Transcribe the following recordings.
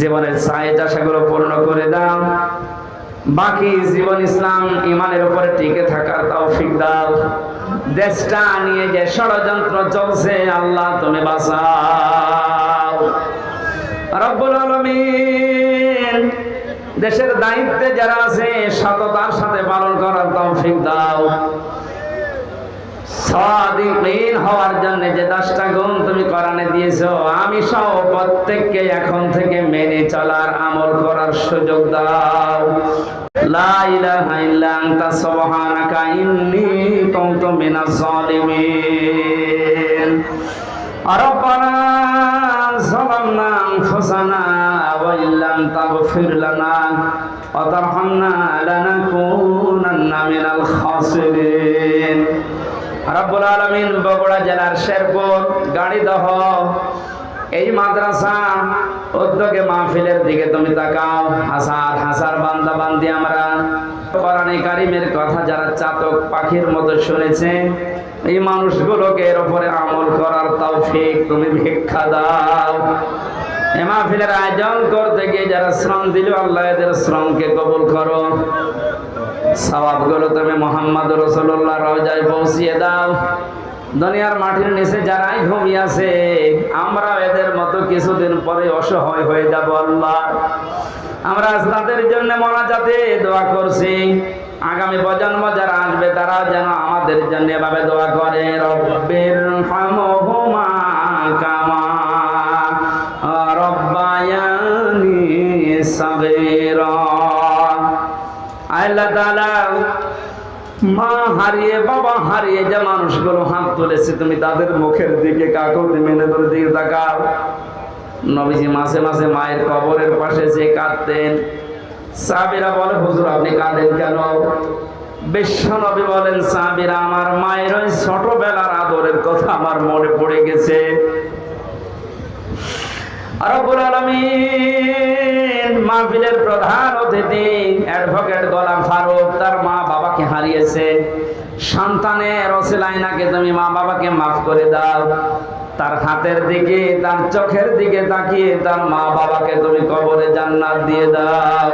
জীবনের চাহিদা আশাগুলো পূর্ণ করে দাও। বাকি জীবন ইসলাম ইমানের উপরে টিকে থাকার তৌফিক দাও। দেশটা নিয়ে যে ষড়যন্ত্র চলছে, আল্লাহ তুমি বাঁচাও। রব্বুল আলামিন, দেশের দায়িত্বে যারা আছে, সততার সাথে পালন করার তৌফিক দাও। সাদিকিন হওয়ার জন্য যে দশটা গুণ তুমি কোরআনে দিয়েছো আমি সহ প্রত্যেককে এখন থেকে মেনে চলার আমল করার সুযোগ দাও লা ইলাহা ইল্লা আনতা সুবহানাকা ইন্নী কুনতু মিনাজ জালিমিন ربنا ظلمنا أنفسنا وإن لم تغفر لنا وترحمنا لنكونن من الخاسرين রব্বুল আলমিন বগুড়া জেলার শেরপুর, গাড়িদহ, এই মাদ্রাসা উদ্যোগে মাহফিলের দিকে তুমি তাকাও। হাসার হাসার বান্দা বান্দি আমরা। কোরআনে কারিমের কথা যারা চাতক পাখির মতো শুনেছে, এই মানুষগুলোকে এর উপরে আমল করার তাও ঠিক তুমি ভিক্ষা দাও। এ মাহফিলের আয়োজন করতে গিয়ে যারা শ্রম দিল, আল্লাহ এদের শ্রমকে কবুল করো। সবাবগুলো তুমি মোহাম্মদ রসুল্লাহ রওজায় পৌঁছিয়ে দাও। দুনিয়ার মাটির নিচে যারাই ঘুমিয়েছে আমরা এদের মতো কিছুদিন পরে অসহায় হয়ে যাব আল্লাহ। আমরা তাদের জন্য মোনাজাতে দোয়া করছি। আগামী প্রজন্ম যারা আসবে, তারা যেন আমাদের জন্য এভাবে দোয়া করে, রব্বের কামা রব্বায়ানি সাগীরা। আল্লাহ তাআলা মা হারিয়ে, বাবা হারিয়ে যে মানুষগুলো হাত তুলেছে, তুমি তাদের মুখের দিকে, কাকুতি মেনেদের দিকে তাকাও। নবীজি মাসে মাসে মায়ের কবরের পাশে যে কাঁদতেন। সাবিরা বলে, হুজুর, আপনি কাঁদেন কেন? বিশ্ব নবী বলেন সাবিরা আমার মায়ের ওই ছোটবেলার আদরের কথা আমার মনে পড়ে গেছে। রব্বুল আলামিন মাহফিলের প্রধান অতিথি অ্যাডভোকেট গোলাম ফারুক, তার মা বাবাকে হারিয়েছে। সন্তানের রসিলাইনাকে তুমি মা বাবাকে মাফ করে দাও। তার হাতের দিকে, তার চোখের দিকে তাকিয়ে তার মা বাবাকে তুমি কবরে জান্নাত দিয়ে দাও।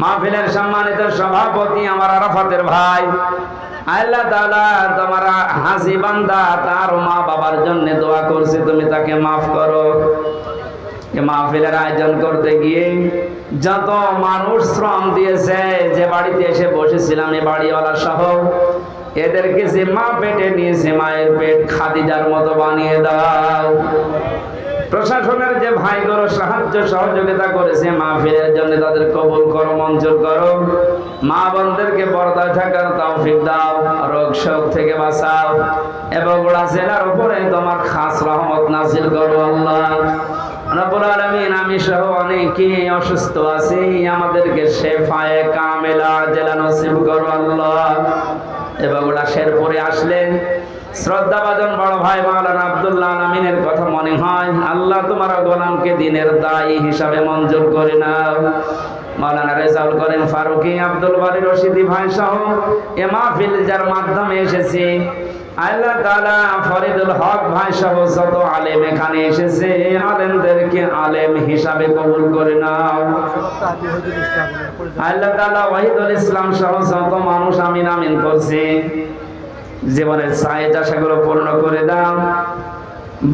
মাহফিলের সম্মানিত সভাপতি আমার আরাফাতের ভাই। আল্লাহ তাআলা তোমার হাসি বান্দা, তার মা বাবার জন্য দোয়া করছে, তুমি তাকে মাফ করো। মাহফিলের আয়োজন করতে গিয়ে যত মানুষ শ্রম দিয়েছে, যে বাড়িতে এসে বসেছিলাম, এ বাড়িওয়ালা সহ, এদেরকে যে মা পেটে নিয়েছে, মায়ের পেট খাদিজার মতো বানিয়ে দাও। প্রশাসনের যে ভাইগুলো সাহায্য সহযোগিতা করেছে মাহফিলের জন্য, তাদের কবুল করো, মঞ্জুর করো। মা বোনদেরকে পর্দায় থাকার তৌফিক দাও, রোগ শোক থেকে বাঁচাও। এবং জেলার উপরে তোমার খাস রহমত নাজিল করো আল্লাহ। রব্বুল আলামিন, আমি সহ অনেকে অসুস্থ আছি। আমাদেরকে শেফায়ে কামেলা জেলা নসিব করো আল্লাহ। এবং ওরা শেরপুরে আসলেন। শ্রদ্ধাভাজন বড় ভাই মাওলানা আব্দুল্লাহ আলমিনের কথা মনে হয়, আল্লাহ তোমার গোলামকে দিনের দায়ী হিসাবে মঞ্জুর করে নাও। মাওলানা রেজাউল করেন ফারুকি, আব্দুল বারি রশিদি ভাই সহ এ মাহফিল যার মাধ্যমে এসেছি। আল্লাহ তাআলা ফরিদুল হক ভাই সহ যত আলেম এখানে এসেছে, আলেমদেরকে আলেম হিসাবে কবুল করে নাও। আল্লাহ তাআলা ওয়াহিদুল ইসলাম সহ যত মানুষ আমিন আমিন করছে, জীবনের চাহিদা আশাগুলো পূর্ণ করে দাও।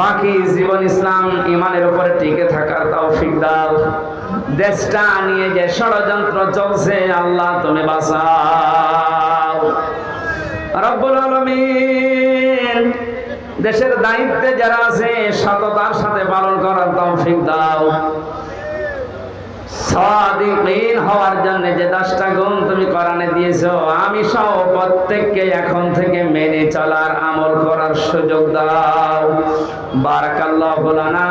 বাকি জীবন ইসলাম ইমানের উপরে টিকে থাকার তৌফিক দাও। দেশটা নিয়ে যে ষড়যন্ত্র চলছে, আল্লাহ তুমি বাঁচাও। রব্বুল আলামিন, দেশের দায়িত্বে যারা আছে, সততার সাথে পালন করার তৌফিক দাও। সাদিকিন হওয়ার জন্য যে দশটা গুণ তুমি কোরআনে দিয়েছ, আমি সহ প্রত্যেককে এখন থেকে মেনে চলার আমল করার সুযোগ দাও। বারাকাল্লাহু লানা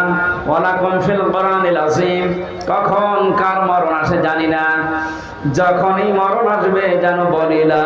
ওয়া লাকুম ফিল কোরআনিল আযীম। কখন কার মরণ আসে জানি না। যখনই মরণ আসবে যেন বলি লা